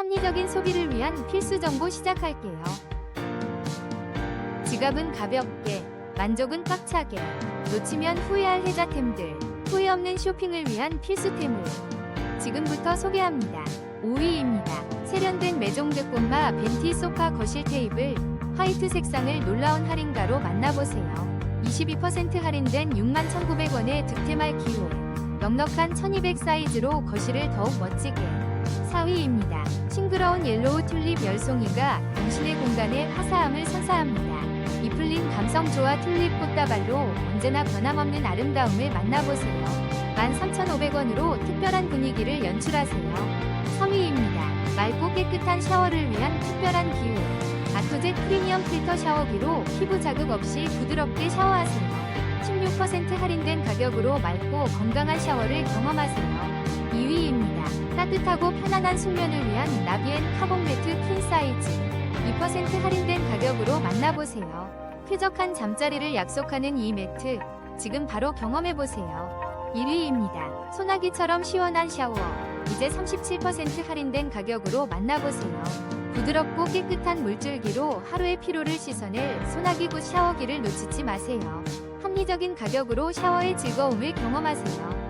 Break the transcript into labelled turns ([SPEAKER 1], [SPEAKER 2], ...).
[SPEAKER 1] 합리적인 소비를 위한 필수 정보 시작할게요. 지갑은 가볍게, 만족은 꽉차게, 놓치면 후회할 혜자템들, 후회 없는 쇼핑을 위한 필수템을 지금부터 소개합니다. 5위입니다. 세련된 메종드 꽃마 벤티 소파 거실 테이블 화이트 색상을 놀라운 할인가로 만나보세요. 22% 할인된 61,900원의 득템할 기호 넉넉한 1200 사이즈로 거실을 더욱 멋지게 4위입니다. 싱그러운 옐로우 튤립 열송이가 당신의 공간에 화사함을 선사합니다. 이 풀린 감성 조화 튤립 꽃다발로 언제나 변함없는 아름다움을 만나보세요. 13,500원으로 특별한 분위기를 연출하세요. 3위입니다. 맑고 깨끗한 샤워를 위한 특별한 기호. 아토제 프리미엄 필터 샤워기로 피부 자극 없이 부드럽게 샤워하세요. 16% 할인된 가격으로 맑고 건강한 샤워를 경험하세요. 2위입니다. 따뜻하고 편안한 숙면을 위한 나비엔 카본 매트 퀸 사이즈. 2% 할인된 가격으로 만나보세요. 쾌적한 잠자리를 약속하는 이 매트. 지금 바로 경험해보세요. 1위입니다. 소나기처럼 시원한 샤워. 이제 37% 할인된 가격으로 만나보세요. 부드럽고 깨끗한 물줄기로 하루의 피로를 씻어낼 소나기 굿 샤워기를 놓치지 마세요. 합리적인 가격으로 샤워의 즐거움을 경험하세요.